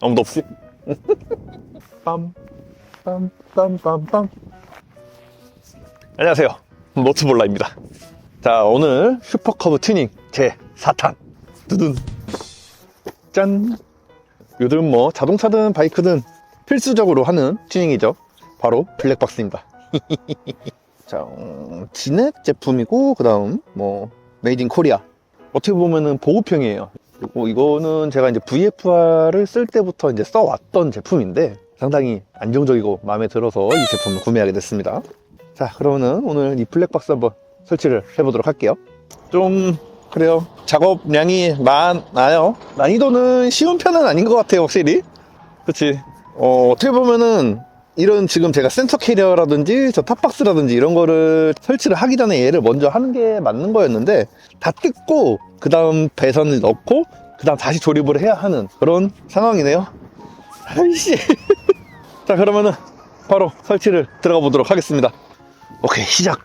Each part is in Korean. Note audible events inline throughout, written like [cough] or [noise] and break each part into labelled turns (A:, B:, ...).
A: 아무도 없이. 빰, 빰, 빰, 빰, 빰. 안녕하세요. 모트볼라입니다. 자, 오늘 슈퍼커브 튜닝 제 4탄. 두둔. 짠. 요즘 뭐 자동차든 바이크든 필수적으로 하는 튜닝이죠. 바로 블랙박스입니다. [laughs] 자, 음, 진액 제품이고, 그 다음, 뭐, 메이드 인 코리아. 어떻게 보면은 보급형이에요. 그리고 이거는 제가 이제 VFR을 쓸 때부터 이제 써왔던 제품인데, 상당히 안정적이고 마음에 들어서 이 제품을 구매하게 됐습니다. 자, 그러면은 오늘 이 블랙박스 한번 설치를 해보도록 할게요. 좀, 그래요. 작업량이 많아요. 난이도는 쉬운 편은 아닌 것 같아요, 확실히. 그치. 어, 어떻게 보면은 이런 지금 제가 센서 캐리어라든지 저 탑박스라든지 이런 거를 설치를 하기 전에 얘를 먼저 하는 게 맞는 거였는데 다 뜯고 그 다음 배선을 넣고 그 다음 다시 조립을 해야 하는 그런 상황이네요. 아이씨. [laughs] 자 그러면은 바로 설치를 들어가 보도록 하겠습니다. 오케이 시작.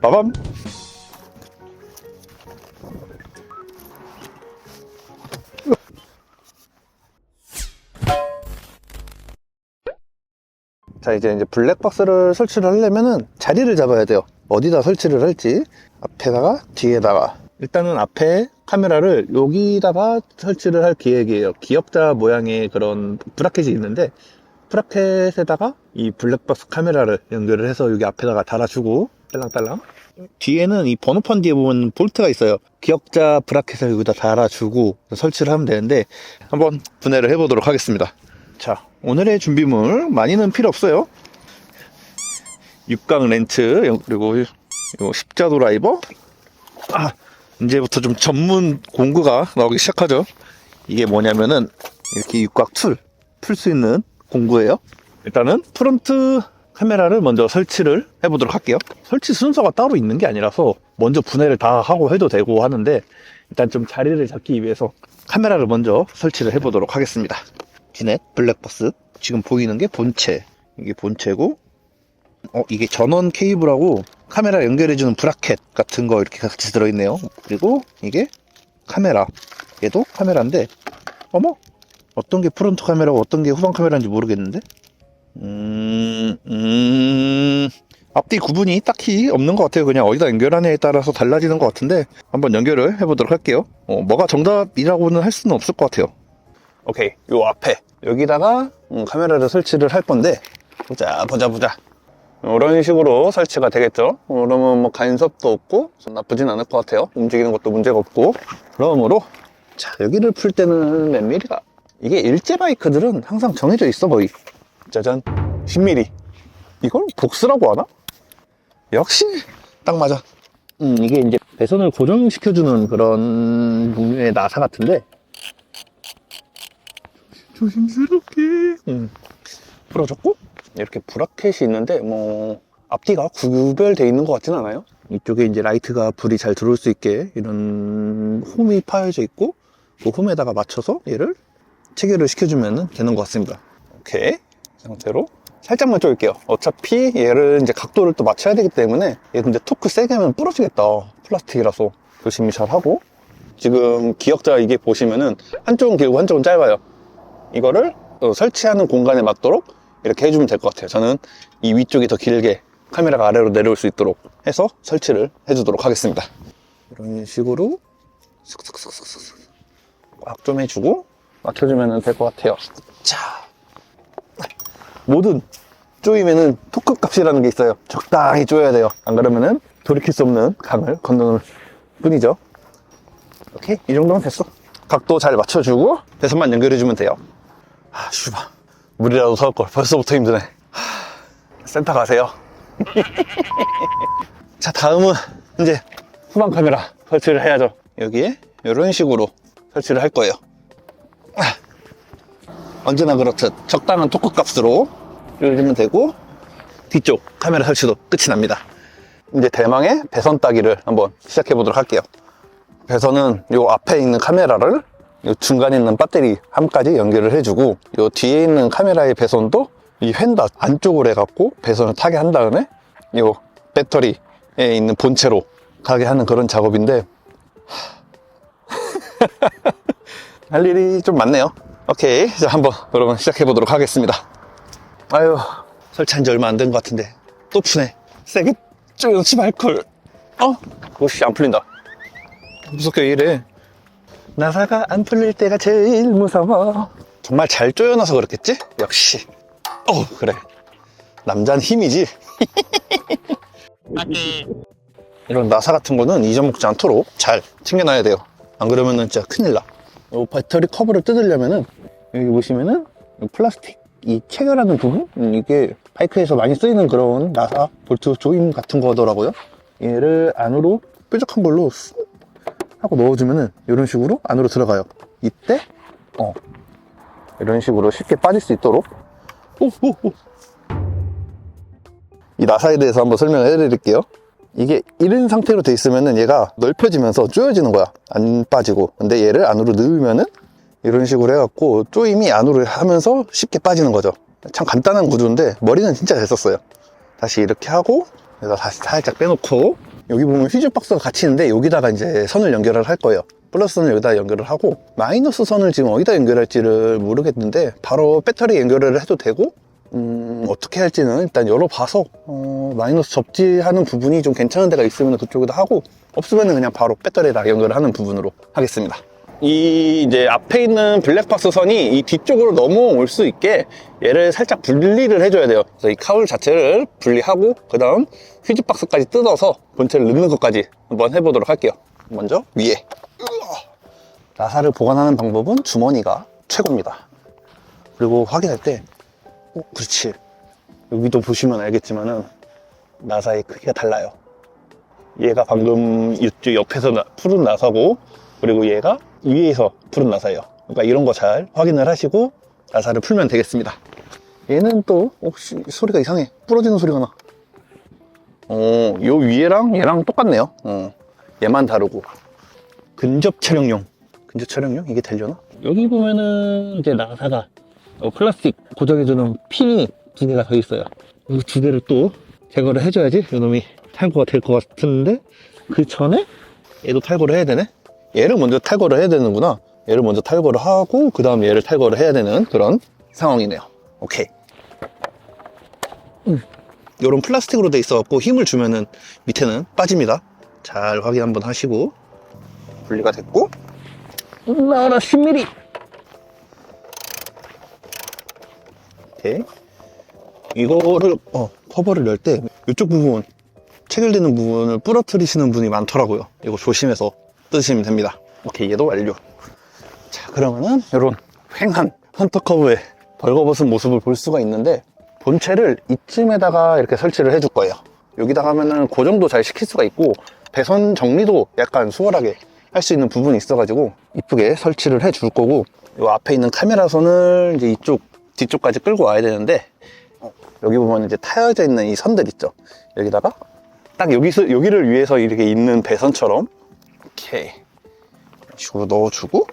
A: 빠밤 자 이제 이제 블랙박스를 설치를 하려면은 자리를 잡아야 돼요. 어디다 설치를 할지. 앞에다가 뒤에다가. 일단은 앞에 카메라를 여기다가 설치를 할 계획이에요. 기역자 모양의 그런 브라켓이 있는데 브라켓에다가 이 블랙박스 카메라를 연결을 해서 여기 앞에다가 달아주고 딸랑딸랑. 뒤에는 이 번호판 뒤에 보면 볼트가 있어요. 기역자 브라켓을 여기다 달아주고 설치를 하면 되는데 한번 분해를 해보도록 하겠습니다 자, 오늘의 준비물 많이는 필요 없어요. 육각 렌트 그리고 요 십자 드라이버. 아, 이제부터 좀 전문 공구가 나오기 시작하죠. 이게 뭐냐면은 이렇게 육각 툴 풀 수 있는 공구예요. 일단은 프론트 카메라를 먼저 설치를 해보도록 할게요. 설치 순서가 따로 있는 게 아니라서 먼저 분해를 다 하고 해도 되고 하는데 일단 좀 자리를 잡기 위해서 카메라를 먼저 설치를 해보도록 하겠습니다. 디넷 블랙박스? 지금 보이는 게 본체. 이게 본체고 어 이게 전원 케이블하고 카메라 연결해주는 브라켓 같은 거 이렇게 같이 들어있네요. 그리고 이게 카메라. 얘도 카메라인데 어머? 어떤 게 프론트 카메라고 어떤 게 후방 카메라인지 모르겠는데? 음, 음. 앞뒤 구분이 딱히 없는 것 같아요. 그냥 어디다 연결하냐에 따라서 달라지는 것 같은데 한번 연결을 해보도록 할게요. 어, 뭐가 정답이라고는 할 수는 없을 것 같아요 오케이 요 앞에. 여기다가 음, 카메라를 설치를 할 건데 보자 보자 보자. 이런 식으로 설치가 되겠죠? 그러면 뭐 간섭도 없고 좀 나쁘진 않을 것 같아요. 움직이는 것도 문제가 없고. 그러므로 자 여기를 풀 때는 몇 미리가? 이게 일제 바이크들은 항상 정해져 있어 거의. 짜잔. 10mm 이걸 복스라고 하나? 역시 딱 맞아. 음, 이게 이제 배선을 고정시켜주는 그런 종류의 나사 같은데 조심스럽게. 응. 풀어줬고? 이렇게 브라켓이 있는데 뭐 앞뒤가 구별되어 있는 것 같진 않아요. 이쪽에 이제 라이트가 불이 잘 들어올 수 있게 이런 홈이 파여져 있고 그 홈에다가 맞춰서 얘를 체결을 시켜주면 되는 것 같습니다. 오케이. 이 상태로 살짝만 쪼일게요. 어차피 얘를 이제 각도를 또 맞춰야 되기 때문에 얘 근데 토크 세게 하면 부러지겠다. 플라스틱이라서. 조심히 잘 하고. 지금 기역자 이게 보시면은 한쪽은 길고 한쪽은 짧아요 이거를 어, 설치하는 공간에 맞도록 이렇게 해주면 될 것 같아요. 저는 이 위쪽이 더 길게 카메라가 아래로 내려올 수 있도록 해서 설치를 해주도록 하겠습니다. 이런 식으로 슥슥슥슥슥 꽉 좀 해주고 맞춰주면 될 것 같아요. 자, 모든 쪼이면은 토크 값이라는 게 있어요. 적당히 쪼여야 돼요. 안 그러면은 돌이킬 수 없는 강을 건너는 뿐이죠. 오케이, 이 정도면 됐어. 각도 잘 맞춰주고 배선만 연결해주면 돼요. 아, 슈바. 물이라도 사올걸. 벌써부터 힘드네. 하, 센터 가세요. [laughs] 자, 다음은 이제 후방 카메라 설치를 해야죠. 여기에 이런 식으로 설치를 할 거예요. 아, 언제나 그렇듯 적당한 토크 값으로 올리면 되고 뒤쪽 카메라 설치도 끝이 납니다. 이제 대망의 배선 따기를 한번 시작해 보도록 할게요. 배선은 요 앞에 있는 카메라를 요 중간에 있는 배터리 함까지 연결을 해주고 요 뒤에 있는 카메라의 배선도 이 휀다 안쪽으로 해갖고 배선을 타게 한 다음에 요 배터리에 있는 본체로 가게 하는 그런 작업인데 [laughs] 할 일이 좀 많네요 오케이. 자, 한번 여러분 시작해 보도록 하겠습니다. 아유, 설치한 지 얼마 안 된 것 같은데. 또 푸네. 세게 쪼여놓지 말걸. 어? 오씨, 안 풀린다. 무섭게 왜 이래. 나사가 안 풀릴 때가 제일 무서워. 정말 잘 쪼여놔서 그렇겠지? 역시. 어, 그래. 남자는 힘이지. [laughs] 이런 나사 같은 거는 잊어먹지 않도록 잘 챙겨놔야 돼요. 안 그러면은 진짜 큰일 나. 이 배터리 커버를 뜯으려면은 여기 보시면은 이 플라스틱 이 체결하는 부분 음, 이게 바이크에서 많이 쓰이는 그런 나사 볼트 조임 같은 거더라고요. 얘를 안으로 뾰족한 걸로 쑥 하고 넣어주면은 이런 식으로 안으로 들어가요. 이때 어 이런 식으로 쉽게 빠질 수 있도록 오, 오, 오. 이 나사에 대해서 한번 설명을 해드릴게요. 이게 이런 상태로 돼 있으면은 얘가 넓혀지면서 조여지는 거야. 안 빠지고. 근데 얘를 안으로 넣으면은 이런 식으로 해갖고 조임이 안으로 하면서 쉽게 빠지는 거죠. 참 간단한 구조인데 머리는 진짜 잘 썼어요. 다시 이렇게 하고 여기다 다시 살짝 빼놓고 여기 보면 휴즈 박스가 같이 있는데 여기다가 이제 선을 연결을 할 거예요. 플러스 선을 여기다 연결을 하고 마이너스 선을 지금 어디다 연결할지를 모르겠는데 바로 배터리 연결을 해도 되고 음, 어떻게 할지는 일단 열어봐서 어, 마이너스 접지하는 부분이 좀 괜찮은 데가 있으면 그쪽에다 하고 없으면 그냥 바로 배터리에다 연결을 하는 부분으로 하겠습니다. 이 이제 앞에 있는 블랙박스 선이 이 뒤쪽으로 넘어올 수 있게 얘를 살짝 분리를 해줘야 돼요. 그래서 이 카울 자체를 분리하고 그 다음 휴지 박스까지 뜯어서 본체를 넣는 것까지 한번 해보도록 할게요. 먼저 위에 나사를 보관하는 방법은 주머니가 최고입니다. 그리고 확인할 때 어, 그렇지. 여기도 보시면 알겠지만은 나사의 크기가 달라요. 얘가 방금 옆에서 나- 푸른 나사고 그리고 얘가 위에서 푸른 나사예요. 그러니까 이런 거 잘 확인을 하시고 나사를 풀면 되겠습니다. 얘는 또 혹시 소리가 이상해. 부러지는 소리가 나. 어, 요 위에랑 얘랑 똑같네요. 어, 얘만 다르고 근접 촬영용. 근접 촬영용 이게 되려나? 여기 보면은 이제 나사가 어, 플라스틱 고정해주는 핀이 두 개가 더 있어요. 이 두 개를 또 제거를 해줘야지 이놈이 탈거가 될 것 같은데 그 전에 얘도 탈거를 해야 되네. 얘를 먼저 탈거를 해야 되는구나. 얘를 먼저 탈거를 하고 그 다음 얘를 탈거를 해야 되는 그런 상황이네요. 오케이. 이런 플라스틱으로 돼 있어 갖고 힘을 주면은 밑에는 빠집니다. 잘 확인 한번 하시고 분리가 됐고 나와라 10mm. 오케이. 이거를 어, 커버를 열 때 이쪽 부분 체결되는 부분을 부러뜨리시는 분이 많더라고요. 이거 조심해서 뜯으시면 됩니다. 오케이 얘도 완료. 자 그러면은 이런 횡한 헌터 커브의 벌거벗은 모습을 볼 수가 있는데 본체를 이쯤에다가 이렇게 설치를 해줄 거예요. 여기다가 하면은 고정도 잘 시킬 수가 있고 배선 정리도 약간 수월하게 할 수 있는 부분이 있어가지고 이쁘게 설치를 해줄 거고 이 앞에 있는 카메라 선을 이제 이쪽 뒤쪽까지 끌고 와야 되는데 어, 여기 보면 이제 타여져 있는 이 선들 있죠. 여기다가 딱 여기서 여기를 위해서 이렇게 있는 배선처럼 이렇게 이런 식으로 넣어주고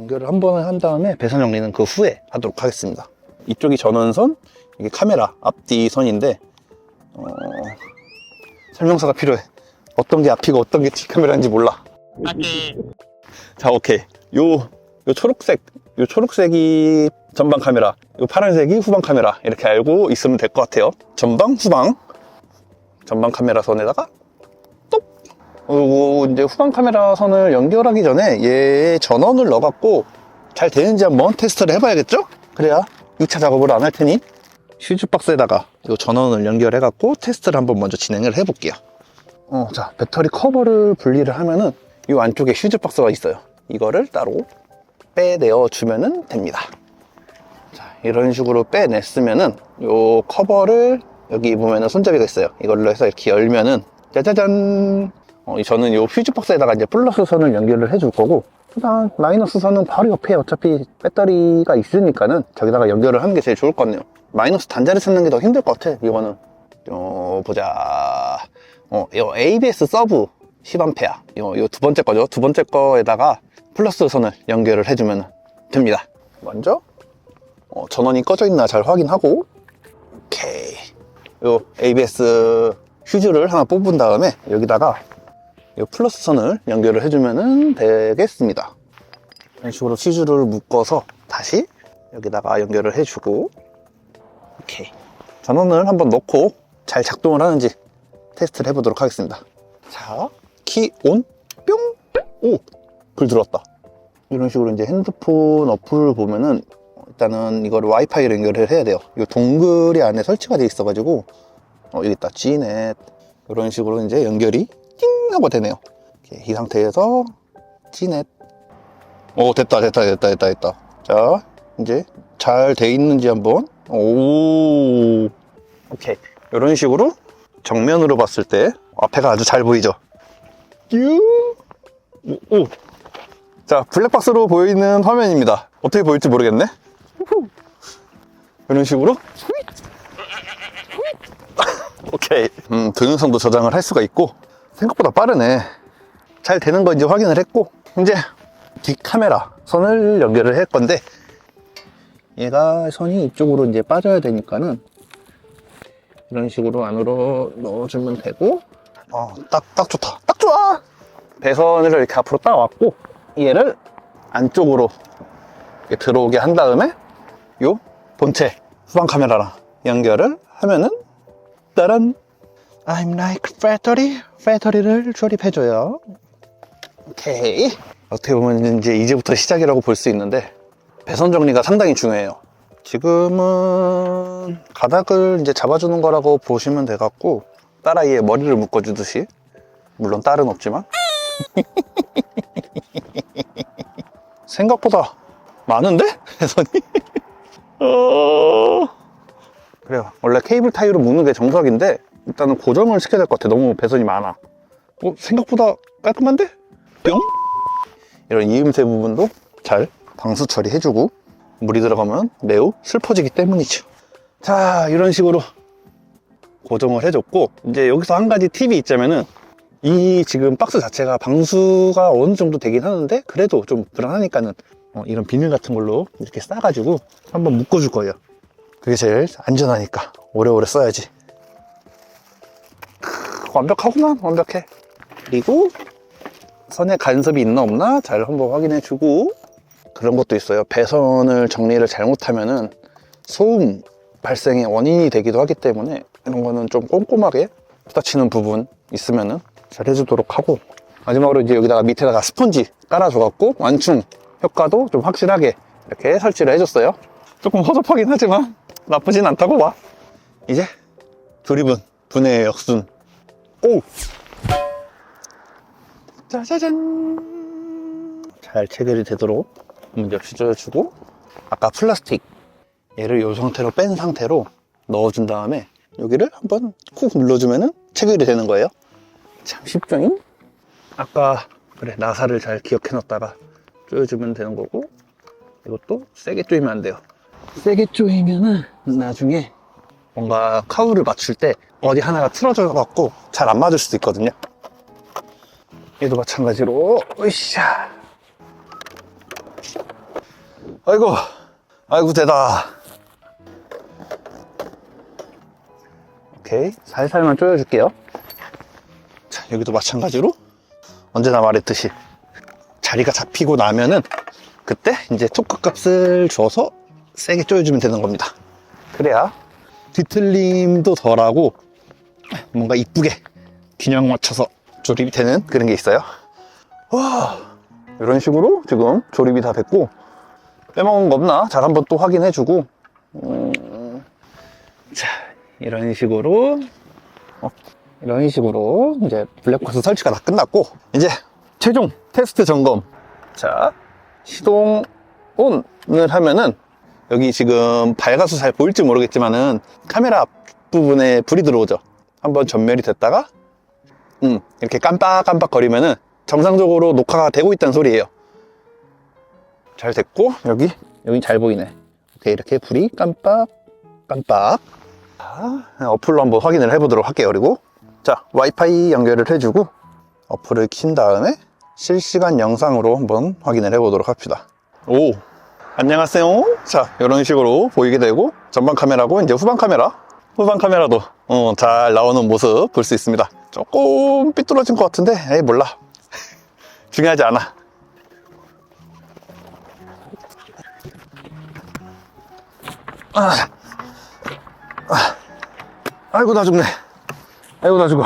A: 연결을 한 번을 한 다음에 배선 정리는 그 후에 하도록 하겠습니다. 이쪽이 전원선, 이게 카메라 앞뒤 선인데 어, 설명서가 필요해. 어떤 게 앞이고 어떤 게 뒷카메라인지 몰라. 자, 오케이. 요, 요 초록색, 요 초록색이 전방 카메라, 요 파란색이 후방 카메라. 이렇게 알고 있으면 될 것 같아요. 전방, 후방. 전방 카메라 선에다가 똑! 그리고 이제 후방 카메라 선을 연결하기 전에 얘 전원을 넣어갖고 잘 되는지 한번 테스트를 해봐야겠죠? 그래야 2차 작업을 안 할 테니 휴즈 박스에다가 이 전원을 연결해갖고 테스트를 한번 먼저 진행을 해볼게요. 어, 자, 배터리 커버를 분리를 하면은 이 안쪽에 휴즈 박스가 있어요. 이거를 따로 빼내어 주면은 됩니다. 자, 이런 식으로 빼냈으면은 요 커버를 여기 보면은 손잡이가 있어요. 이걸로 해서 이렇게 열면은 짜자잔. 어, 저는 요 휴즈 박스에다가 이제 플러스 선을 연결을 해줄 거고 그다음 마이너스 선은 바로 옆에 어차피 배터리가 있으니까는 저기다가 연결을 하는 게 제일 좋을 것 같네요. 마이너스 단자를 찾는 게 더 힘들 것 같아. 이거는 어, 보자. 어, 요 ABS 서브 10A. 요, 요두 번째 거죠. 두 번째 거에다가 플러스 선을 연결을 해주면 됩니다. 먼저, 어, 전원이 꺼져 있나 잘 확인하고, 오케이. 요 ABS 휴즈를 하나 뽑은 다음에 여기다가 요 플러스 선을 연결을 해주면 되겠습니다. 이런 식으로 휴즈를 묶어서 다시 여기다가 연결을 해주고 오케이 전원을 한번 넣고 잘 작동을 하는지 테스트를 해보도록 하겠습니다 자, 키 온, 뿅! 오! 불 들어왔다. 이런 식으로 이제 핸드폰 어플을 보면은 일단은 이거를 와이파이로 연결을 해야 돼요. 이 동글이 안에 설치가 돼 있어가지고 어, 여기 있다. G넷. 이런 식으로 이제 연결이 띵! 하고 되네요. 이렇게 이 상태에서 G넷. 오, 됐다, 됐다, 됐다, 됐다, 됐다. 자, 이제 잘 돼 있는지 한번. 오. 오케이. 이런 식으로 정면으로 봤을 때 앞에가 아주 잘 보이죠? 유. 오, 오. 자, 블랙박스로 보이는 화면입니다. 어떻게 보일지 모르겠네. 이런 식으로. [laughs] 오케이. 음, 동영상도 저장을 할 수가 있고, 생각보다 빠르네. 잘 되는 거 이제 확인을 했고, 이제 뒷 카메라 선을 연결을 할 건데, 얘가 선이 이쪽으로 이제 빠져야 되니까는, 이런 식으로 안으로 넣어주면 되고, 어, 딱, 딱 좋다. 딱 좋아! 배선을 이렇게 앞으로 딱 왔고, 얘를 안쪽으로 들어오게 한 다음에, 요 본체, 후방 카메라랑 연결을 하면은, 따란! I'm like battery. 배터리를 조립해줘요. 오케이. 어떻게 보면 이제 이제부터 시작이라고 볼 수 있는데, 배선 정리가 상당히 중요해요. 지금은 가닥을 이제 잡아주는 거라고 보시면 돼갖고 딸아이의 머리를 묶어주듯이 물론 딸은 없지만 [laughs] 생각보다 많은데 [laughs] 배선이 [laughs] 어... 그래요 원래 케이블 타이로 묶는 게 정석인데 일단은 고정을 시켜야 될 것 같아 너무 배선이 많아 어, 생각보다 깔끔한데 뿅 이런 이음새 부분도 잘 방수 처리해주고 물이 들어가면 매우 슬퍼지기 때문이죠. 자, 이런 식으로 고정을 해줬고, 이제 여기서 한 가지 팁이 있자면은, 이 지금 박스 자체가 방수가 어느 정도 되긴 하는데, 그래도 좀 불안하니까는, 어, 이런 비닐 같은 걸로 이렇게 싸가지고 한번 묶어줄 거예요. 그게 제일 안전하니까. 오래오래 써야지. 크, 완벽하구만, 완벽해. 그리고, 선에 간섭이 있나 없나 잘 한번 확인해 주고, 그런 것도 있어요. 배선을 정리를 잘못하면은 소음 발생의 원인이 되기도 하기 때문에 이런 거는 좀 꼼꼼하게 부딪히는 부분 있으면은 잘 해주도록 하고 마지막으로 이제 여기다가 밑에다가 스펀지 깔아줘갖고 완충 효과도 좀 확실하게 이렇게 설치를 해줬어요. 조금 허접하긴 하지만 나쁘진 않다고 봐. 이제 조립은 분해의 역순. 오! 짜자잔! 잘 체결이 되도록 먼저 휘저어주고 아까 플라스틱 얘를 이 상태로 뺀 상태로 넣어준 다음에 여기를 한번 쿡 눌러주면은 체결이 되는 거예요 참 쉽죠잉? 아까 그래 나사를 잘 기억해 놨다가 조여주면 되는 거고 이것도 세게 조이면 안 돼요 세게 조이면은 나중에 뭔가 카우를 맞출 때 어디 하나가 틀어져 갖고 잘 안 맞을 수도 있거든요 얘도 마찬가지로 으쌰 아이고, 아이고, 되다. 오케이. 살살만 조여줄게요. 자, 여기도 마찬가지로 언제나 말했듯이 자리가 잡히고 나면은 그때 이제 토크 값을 줘서 세게 조여주면 되는 겁니다. 그래야 뒤틀림도 덜하고 뭔가 이쁘게 균형 맞춰서 조립이 되는 그런 게 있어요. 와, 이런 식으로 지금 조립이 다 됐고 빼먹은 거 없나? 잘 한번 또 확인해 주고 음, 자 이런 식으로 어, 이런 식으로 이제 블랙박스 설치가 다 끝났고 이제 최종 테스트 점검 자 시동 온을 하면은 여기 지금 밝아서 잘 보일지 모르겠지만은 카메라 앞 부분에 불이 들어오죠 한번 전멸이 됐다가 음, 이렇게 깜빡깜빡 거리면은 정상적으로 녹화가 되고 있다는 소리예요. 잘 됐고 여기 여기 잘 보이네. 오케이 이렇게 불이 깜빡 깜빡. 자, 어플로 한번 확인을 해보도록 할게요 그리고. 자 와이파이 연결을 해주고 어플을 킨 다음에 실시간 영상으로 한번 확인을 해보도록 합시다. 오 안녕하세요. 자 이런 식으로 보이게 되고 전방 카메라고 이제 후방 카메라 후방 카메라도 어, 잘 나오는 모습 볼 수 있습니다 조금 삐뚤어진 것 같은데 에이 몰라 [laughs] 중요하지 않아 아, 아, 아이고 나 죽네. 아이고 나 죽어.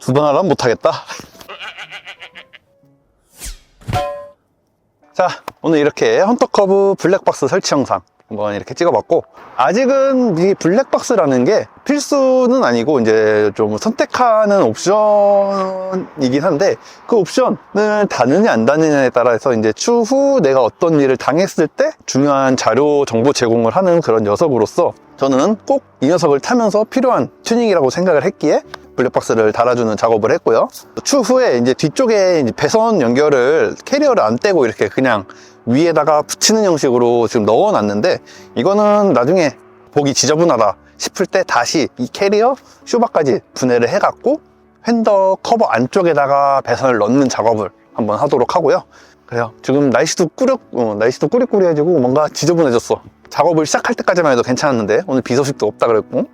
A: 두번 하려면 못하겠다. [laughs] 자, 오늘 이렇게 헌터커브 블랙박스 설치 영상 한번 이렇게 찍어봤고, 아직은 이 블랙박스라는 게 필수는 아니고, 이제 좀 선택하는 옵션이긴 한데, 그 옵션을 다느냐 안 다느냐에 따라서 이제 추후 내가 어떤 일을 당했을 때 중요한 자료 정보 제공을 하는 그런 녀석으로서 저는 꼭 이 녀석을 타면서 필요한 튜닝이라고 생각을 했기에 블랙박스를 달아주는 작업을 했고요. 추후에 이제 뒤쪽에 이제 배선 연결을 캐리어를 안 떼고 이렇게 그냥 위에다가 붙이는 형식으로 지금 넣어놨는데 이거는 나중에 보기 지저분하다 싶을 때 다시 이 캐리어 쇼바까지 분해를 해갖고 휀더 커버 안쪽에다가 배선을 넣는 작업을 한번 하도록 하고요. 그래요. 지금 날씨도 꾸려, 어, 날씨도 꾸리꾸리해지고 뭔가 지저분해졌어. 작업을 시작할 때까지만 해도 괜찮았는데 오늘 비 소식도 없다 그랬고.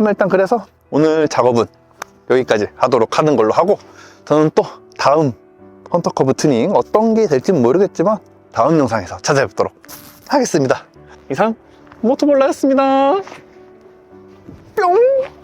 A: 일단 그래서 오늘 작업은 여기까지 하도록 하는 걸로 하고 저는 또 다음 헌터커브 튜닝 어떤 게 될지는 모르겠지만 다음 영상에서 찾아뵙도록 하겠습니다. 이상 모토볼라였습니다. 뿅!